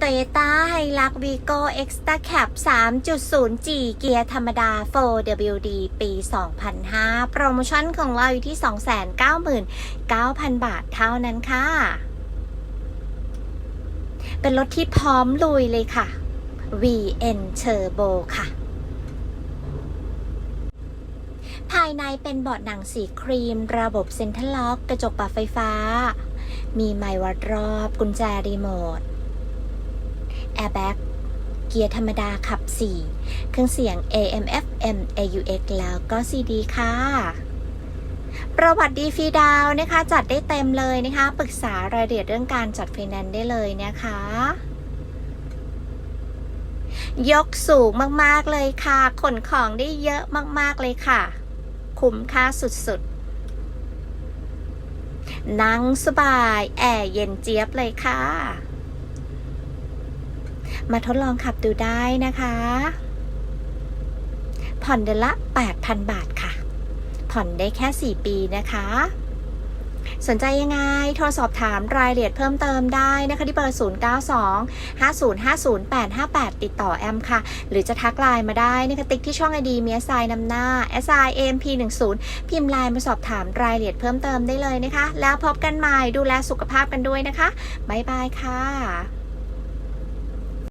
Toyota Hilux Vigo Extra Cab 3.0G เกียร์ธรรมดา 4WD ปี 2005 โปรโมชั่นของเราอยู่ที่ 299,000 บาทเท่านั้นค่ะ เป็นรถที่พร้อมลุยเลยค่ะ VN Turbo ค่ะภายในเป็นเบาะหนังสีครีม ระบบเซ็นทรัลล็อก กระจกปรับไฟฟ้า มีไมวัดรอบ กุญแจรีโมท แอร์แบ็กเกียร์ธรรมดาขับ 4 เครื่องเสียง AM FM AUX แล้วก็ CD ค่ะ ประวัติดีฟรีดาวน์นะคะ จัดได้เต็มเลยนะคะ ปรึกษารายละเอียดเรื่องการจัดไฟแนนซ์ได้เลยนะคะ ยกสูงมาก ๆ เลยค่ะ ขนของได้เยอะมาก ๆ เลยค่ะ คุ้มค่าสุด ๆนั่งสบาย แอร์เย็นเจี๊ยบเลยค่ะ มาทดลองขับดูได้นะคะ ผ่อนเดือนละ 8,000 บาทค่ะ ผ่อนได้แค่ 4 ปีนะคะ สนใจยังไง โทรสอบถามรายละเอียดเพิ่มเติมได้นะคะที่เบอร์ 092 5050 858 ติดต่อแอมค่ะ หรือจะทักไลน์มาได้นะคะติ๊กที่ช่องไอดีมี s i นำหน้า SIMP10 พิมพ์ไลน์มาสอบถามรายละเอียดเพิ่มเติมได้เลยนะคะ แล้วพบกันใหม่ดูแลสุขภาพกันด้วยนะคะ บ๊ายบายค่ะ